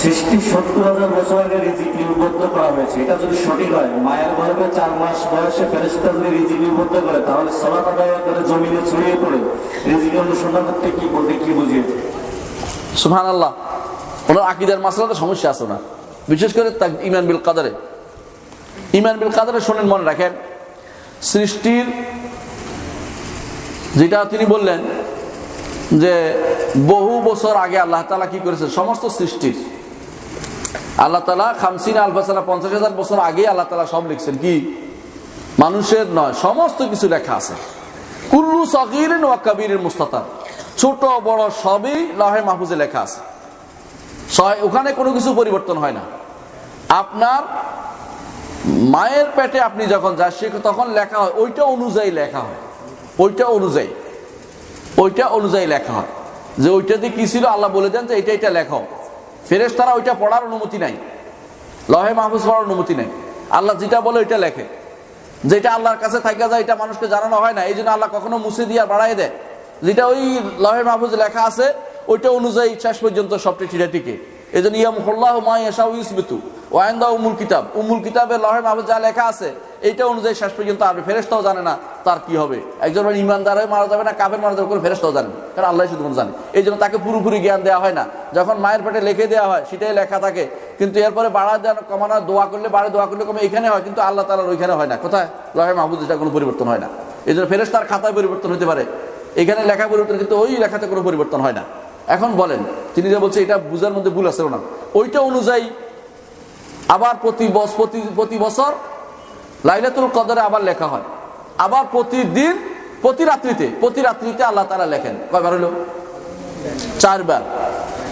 সৃষ্টি সত্তর হাজার বছর আগে রিজিক লিপিবদ্ধ করা হয়েছে, এটা যদি সঠিক হয়, মায়ের গর্ভে চার মাস বয়সে ফেরেস্তা যদি রিজিক লিপিবদ্ধ করে, তাহলে সলাত আদায় করে জমিনে ছড়িয়ে পড়ে। রিজিক অনুসন্ধান করতে কি বলতে কি বুঝিয়েছে? সুহান আল্লাহ ওনার আকিদার মাসলাতে সমস্যা আছে না বিশেষ করে ইমান বিল কাদারে। ইমান বিল কাদারে শোনেন, মনে রাখেন, সৃষ্টির যেটা তিনি বললেন যে বহু বছর আগে আল্লাহ তালা কি করেছে সমস্ত সৃষ্টির আল্লাহ তালা খামসিন আলফাসালা পঞ্চাশ হাজার বছর আগে আল্লাহ তালা সব লিখছেন কি? মানুষের নয়, সমস্ত কিছু লেখা আছে। কুল্লু সগির ওয়াকাবিরের মুস্তাতার। ছোট, বড় সবই লহে মাহফুজে লেখা আছে। ওখানে কোনো কিছু পরিবর্তন হয় না। আপনার মায়ের পেটে আপনি যখন যান, সে তখন লেখা হয়, ওইটা অনুযায়ী লেখা হয়। ওইটা অনুযায়ী। ওইটা অনুযায়ী লেখা হয়। যে ওইটাতে কি ছিল? আল্লাহ বলে দেন যে এটা এটা লেখো। ফেরেস তারা ওইটা পড়ার অনুমতি নাই। লহে মাহফুজ পড়ার অনুমতি নাই। আল্লাহ যেটা বলে ওইটা লেখে। যেটা আল্লাহর কাছে থাকা যায়, এটা মানুষকে জানানো হয় না। এই জন্য আল্লাহ কখনো মুছে দিয়ে বাড়াই দেয়। যেটা ওই লহে মাহফুজ লেখা আছে, ওইটা অনুযায়ী শেষ পর্যন্ত সবটি ঠিটা টিকে। এই জন্য ইয়াম হল্লাহ মা ইয়াশা ইসবিতু ওয়াইন্দা উমুল কিতাব। উমুল কিতাবে লহে মাহফুজ যা লেখা আছে, এইটা অনুযায়ী শেষ পর্যন্ত আর ফেরেস্তাও জানে না তার কি হবে। একজন ইমানদার হয়ে মারা যাবে না কাবের মারা যাবে করে ফেরেস্তাও জানে কারণ আল্লাহ শুধু জানে। এই জন্য তাকে পুরোপুরি জ্ঞান দেওয়া হয় না। যখন মায়ের পেটে লিখে দেওয়া হয়, সেটাই লেখা থাকে। কিন্তু এরপরে বাড়া দেওয়া কমানো, দোয়া করলে, বাড়ে দোয়া করলে কমে এখানে হয়, কিন্তু আল্লাহ তালার ওইখানে হয় না। কোথায়? লহে মাহবুদ এটা কোনো পরিবর্তন হয় না। এই জন্য ফেরেস্তার খাতায় পরিবর্তন হতে পারে। এখানে লেখা পরিবর্তন, কিন্তু ওই লেখাতে কোনো পরিবর্তন হয় না। এখন বলেন তিনি যে বলছে, এটা বুঝার মধ্যে ভুল আছে, না। ওইটা অনুযায়ী আবার প্রতি প্রতি বছর লাইলাতুল কদরে আবার লেখা হয়। আবার প্রতিদিন, প্রতি রাত্রিতে প্রতি রাত্রিতে আল্লাহ তারা লেখেন। কয়বার হলো? চারবার।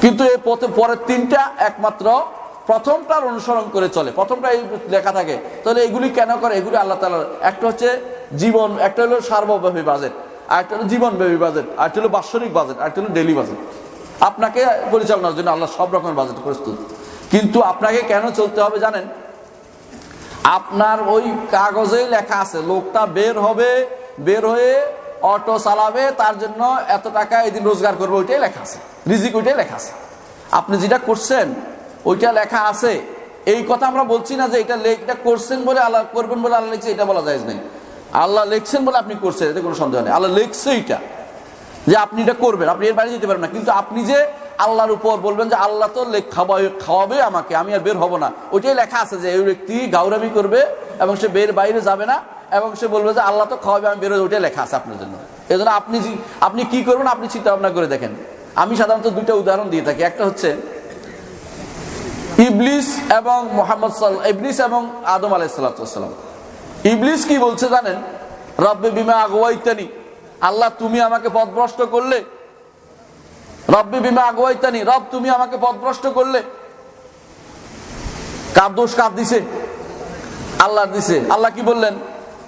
কিন্তু পথে- পরের তিনটা একমাত্র প্রথমটার অনুসরণ করে চলে। প্রথমটা এই লেখা থাকে। তাহলে এগুলি কেন করে? এগুলি আল্লাহ তালার একটা হচ্ছে জীবন, একটা হলো সার্বব্যাপী বাজেট আরেকটা হলো জীবনব্যাপী বাজেট, আর একটা হলো বাৎসরিক বাজেট, আর একটা হলো ডেলি বাজেট। আপনাকে পরিচালনার জন্য আল্লাহ সব রকমের বাজেট প্রস্তুত। কিন্তু আপনাকে কেন চলতে হবে জানেন? আপনার ওই কাগজে লেখা আছে, লোকটা বের হবে, বের হয়ে অটো চালাবে, তার জন্য এত টাকা এদিন রোজগার করবে, ওইটাই লেখা আছে। রিজিক ওইটাই লেখা আছে। আপনি যেটা করছেন, ওইটা লেখা আছে। এই কথা আমরা বলছি না যে এটা এটা করছেন বলে আল্লাহ, করবেন বলে আল্লাহ লিখছে, এটা বলা যায় নেই। আল্লাহ লিখছেন বলে আপনি করছেন, এতে কোনো সন্দেহ নেই। আল্লাহ লিখছে এটা যে আপনি এটা করবেন, আপনি এর বাইরে যেতে পারবেন না। কিন্তু আপনি যে আল্লাহর উপর বলবেন যে আল্লাহ তো লে- খাওয়াবে আমাকে, আমি আর বের হব না। ওইটাই লেখা আছে যে এই ব্যক্তি গাউরামি করবে এবং সে বের বাইরে যাবে না এবং সে বলবে যে আল্লাহ তো খাওয়াবে, আমি বের বেরোবে ওইটাই লেখা আছে আপনার জন্য। এই জন্য আপনি আপনি কি করবেন, আপনি চিন্তা ভাবনা করে দেখেন। আমি সাধারণত দুইটা উদাহরণ দিয়ে থাকি। একটা হচ্ছে, ইবলিস এবং মোহাম্মদ ইবলিস এবং আদম আলাইসালাম ইবলিস কি বলছে জানেন? রব্বে বিমা আগুয়াইতানি। আল্লাহ, তুমি আমাকে পথভ্রষ্ট করলে। রব্বি বিমা আগুয়াইতানি, রব, তুমি আমাকে পথভ্রষ্ট করলে। কার দোষ, কার দিছে? আল্লাহ দিছে। আল্লাহ কি বললেন?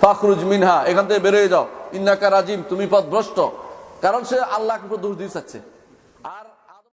ফখরুজ মিনহা, এখান থেকে বেরোয় যাও। ইন্নাকা রাজিম, তুমি পথভ্রষ্ট। কারণ সে আল্লাহকে দোষ দিয়ে আর